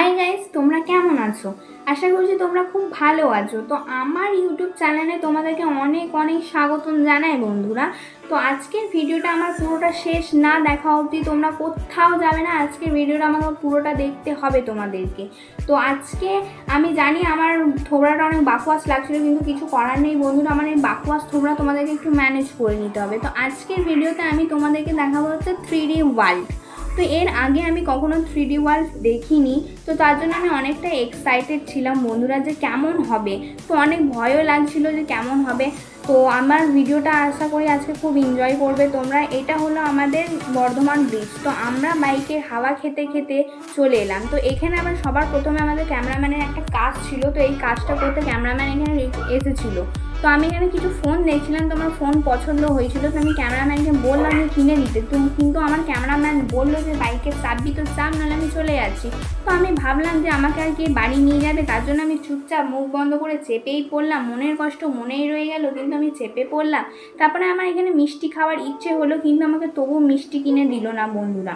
Hi guys তোমরা কেমন আছো? আশা করছি তোমরা খুব ভালো আছো। তো আমার ইউটিউব চ্যানেলে তোমাদেরকে অনেক অনেক স্বাগতম জানাই বন্ধুরা। তো আজকের ভিডিওটা আমার পুরোটা শেষ না দেখা অবধি তোমরা কোথাও যাবে না। আজকের ভিডিওটা আমাকে পুরোটা দেখতে হবে তোমাদেরকে। তো আজকে আমি জানি আমার থোবড়াটা অনেক বাকুয়াস লাগছিল, কিন্তু কিছু করার নেই বন্ধুরা। আমার এই বাকুয়াস থোবড়া তোমাদেরকে একটু ম্যানেজ করে নিতে হবে। তো আজকের ভিডিওতে আমি তোমাদেরকে দেখাবো হচ্ছে থ্রি ডি ওয়ার্ল্ড তো এর আগে আমি কখনো থ্রি ডি ওয়ার্ল্ড দেখিনি, তো তার জন্য আমি অনেকটা এক্সাইটেড ছিলাম বন্ধুরা যে কেমন হবে। তো অনেক ভয়ও লাগছিল যে কেমন হবে। তো আমার ভিডিওটা আশা করি আজকে খুব এনজয় করবে। তোমরা এটা হলো আমাদের বর্ধমান ব্রিজ তো আমরা বাইকে হাওয়া খেতে খেতে চলে এলাম। তো এখানে আবার সবার প্রথমে আমাদের ক্যামেরাম্যানের একটা কাজ ছিল। তো এই কাজটা করতে ক্যামেরাম্যান এখানে এসেছিল। তো আমি এখানে কিছু ফোন দেখছিলাম, তো আমার ফোন পছন্দ হয়েছিল, তো আমি ক্যামেরাম্যানকে বললাম যে কিনে দিতে। তো কিন্তু আমার ক্যামেরাম্যান বলল যে বাইকের চাবি তো চাপ, নাহলে আমি চলে যাচ্ছি। তো আমি ভাবলাম যে আমাকে আর কি বাড়ি নিয়ে যাবে, তার জন্য আমি চুপচাপ মুখ বন্ধ করে চেপেই পড়লাম। মনের কষ্ট মনেই রয়ে গেল, কিন্তু আমি চেপে পড়লাম। তারপরে আমার এখানে মিষ্টি খাওয়ার ইচ্ছে হলো, কিন্তু আমাকে তবু মিষ্টি কিনে দিল না বন্ধুরা।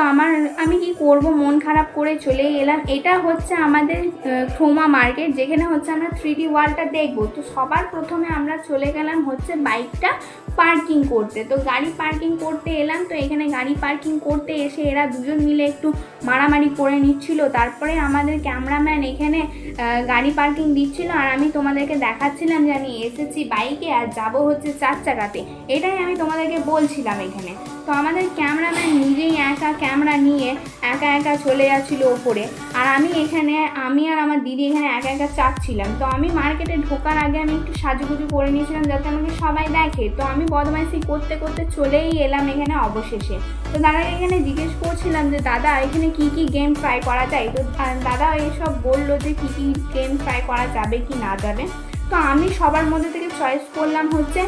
তো আমার, আমি কি করব? মন খারাপ করে চলে এলাম। এটা হচ্ছে আমাদের ক্রোমা মার্কেট, যেখানে হচ্ছে আমরা থ্রি ডি ওয়ালটা দেখব। তো সবার প্রথমে আমরা চলে গেলাম হচ্ছে বাইকটা পার্কিং করতে। তো গাড়ি পার্কিং করতে এলাম। তো এখানে গাড়ি পার্কিং করতে এসে এরা দুজন মিলে একটু মারামারি করে নিচ্ছিল। তারপরে আমাদের ক্যামেরাম্যান এখানে গাড়ি পার্কিং দিচ্ছিল। আর আমি তোমাদেরকে দেখাচ্ছিলাম যে আমি এসেছি বাইকে আর যাব হচ্ছে চার চাকাতে। এটাই আমি তোমাদেরকে বলছিলাম এখানে। তো আমাদের ক্যামেরাম্যান নিজেই একা ক্যামেরা নিয়ে একা একা চলে যাচ্ছিল ওপরে। আর আমি এখানে, আমি আর আমার দিদি এখানে একা একা চাচ্ছিলাম তো আমি মার্কেটে ঢোকার আগে আমি একটু সাজুগুজু করে নিয়েছিলাম যাতে আমাকে সবাই দেখে। তো আমি বদমাইশি করতে করতে চলেই এলাম এখানে অবশেষে। তো দাদাকে এখানে জিজ্ঞেস করছিলাম যে, দাদা, এখানে কি কি গেম ট্রাই করা যায়? তো দাদা এইসব বলল যে, কি কি গেম ট্রাই করা যাবে কি না যাবে? তো আমি সবার মধ্যে থেকে চয়েস করলাম হচ্ছে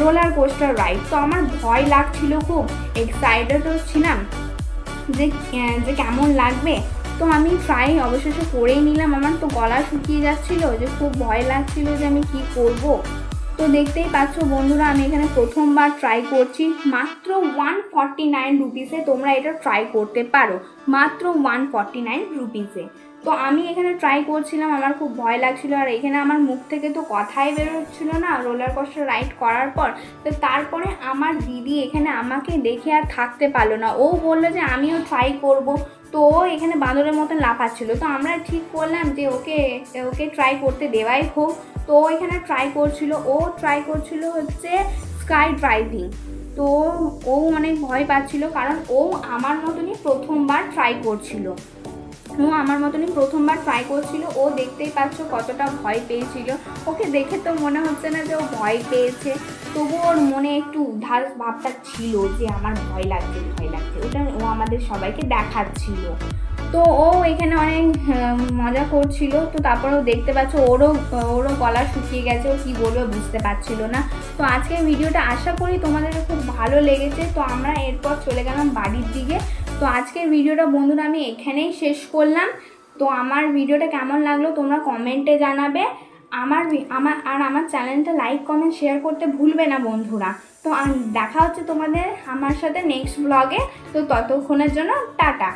রোলার কোস্টার রাইড তো আমার ভয় লাগছিল খুব। এক্সাইটেডও ছিলাম। যে যে কেমন লাগবে? তো আমি ট্রাই অবশেষে করেই নিলাম। আমার তো গলা শুকিয়ে যাচ্ছিল যে, খুব ভয় লাগছিল যে আমি কি করব। তো দেখতেই পাচ্ছ বন্ধুরা, আমি এখানে প্রথমবার ট্রাই করছি। মাত্র ওয়ান ফর্টি নাইন রুপিসে তোমরা এটা ট্রাই করতে পারো। মাত্র ওয়ান ফর্টি নাইন রুপিসে তো আমি এখানে ট্রাই করছিলাম, আমার খুব ভয় লাগছিল। আর এখানে আমার মুখ থেকে তো কথাই বেরোচ্ছিল না রোলার কোস্টার রাইড করার পর। তো তারপরে আমার দিদি এখানে আমাকে দেখে আর থাকতে পারল না। ও বলল যে, আমিও ট্রাই করব। তো ও এখানে বাঁদরের মতন লাফাচ্ছিল। তো আমরা ঠিক করলাম যে, ওকে ওকে ট্রাই করতে দেওয়াই হোক। তো এখানে ট্রাই করছিল, ও ট্রাই করছিল হচ্ছে স্কাই ড্রাইভিং তো ও অনেক ভয় পাচ্ছিল কারণ ও আমার মতনই প্রথমবার ট্রাই করছিল। ও আমার মতনই প্রথমবার ট্রাই করছিল, ও দেখতেই পাচ্ছ কতটা ভয় পেয়েছিল। ওকে দেখে তো মনে হচ্ছে না যে ও ভয় পেয়েছে তবু ওর মনে একটু উদ্ধার ভাবটা ছিল যে আমার ভয় লাগছে ভয় লাগছে। ওটা ও আমাদের সবাইকে দেখাচ্ছিল। তো ও এখানে অনেক মজা করছিল। তো তারপরে ও দেখতে পাচ্ছ, ওরও ওরও গলা শুকিয়ে গেছে। ও কী বলবে বুঝতে পারছিল না। তো আজকের ভিডিওটা আশা করি তোমাদের খুব ভালো লেগেছে। তো আমরা এরপর চলে গেলাম বাড়ির দিকে। তো আজকের ভিডিওটা বন্ধুরা আমি এখানেই শেষ করলাম। তো আমার ভিডিওটা কেমন লাগল তোমরা কমেন্টে জানাবে। আমার আমার, আর আমার চ্যানেলটা লাইক, কমেন্ট, শেয়ার করতে ভুলবে না বন্ধুরা। তো দেখা হচ্ছে তোমাদের আমার সাথে নেক্সট ব্লগে। তো ততক্ষণের জন্য টাটা।